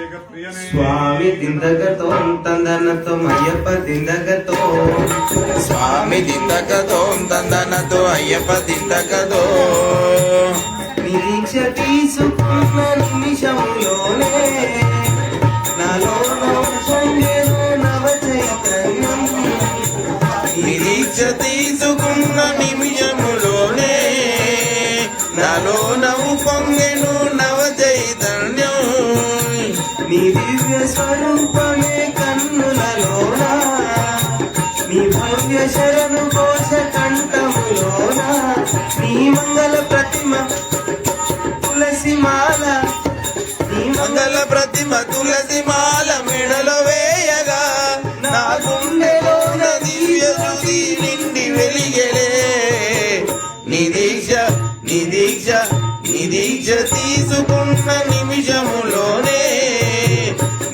స్వామి దిందగతో తందనతో అయ్యప్ప దిందగతో. స్వామి దిందకతో తందనతో అయ్యప్ప దిందకతో నిరీక్ష తీసుకున్న నిమిషంలోనే నాలో పొంగెను నవ చైతన్యం నిరీక్ష తీసుకున్న నిమిషములోనే నాలో నవ్వు పొంగెను స్వరూపమే కన్నులలోన? నీ భవ్య శరణు కోశ కంఠములోన? నీ మంగళ ప్రతిమ తులసి మాల నీ మంగళ ప్రతిమ తులసి మాల మెడలో వేయగా నా గుండెలోన దివ్య శృతి నిండి వెలిగలే. నీ దీక్ష నీ దీక్ష నీ దీక్ష తీసుకున్న నిమిషములోనే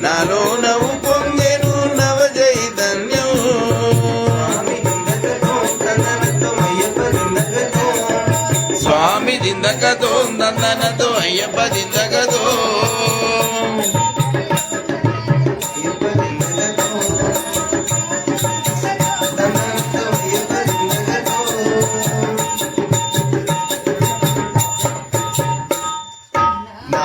నాలో నవ్వు పొంగెను నవ చైతన్యం స్వామి అయ్యప్ప స్వామి దిందకతో నందనతో అయ్యప్ప దిందకతో. అయ్యప్ప దిందగతో నా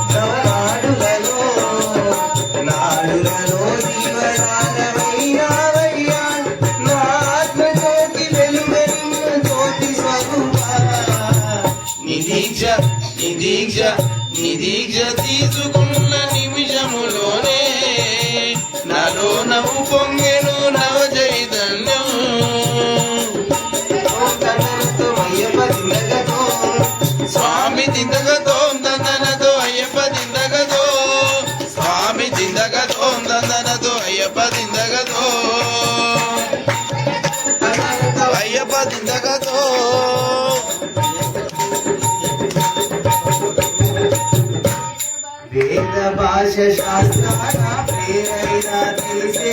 నిదీక్ష నిదీక్ష నిదీక్ష తీసుకున్న నిమిషములోనే నాలో నవ్వు పొంగెను నవ చైతన్యం. స్వామి దిందగతో దందనతో అయ్యప్ప దిందగతో స్వామి దిందగతో దందనతో అయ్యప్ప దిందగతో అయ్యప్ప దిందగతో आकाश शास्त्रारा प्रेरैराति से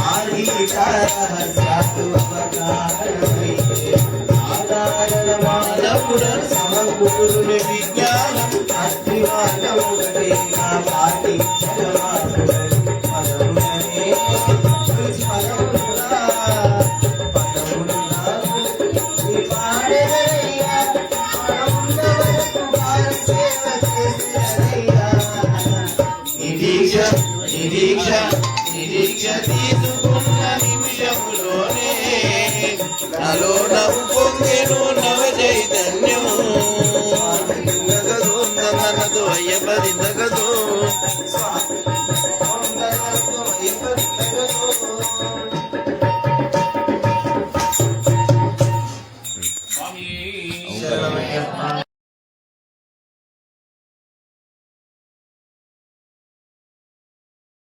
आही तारहस्रातु अवतारमयि आधारण मालपुरं समगुरुन विज्ञानं तात्रिवानं నిరీక్ష నిరీక్ష తీసుకున్న నిమిషములోనే నాలో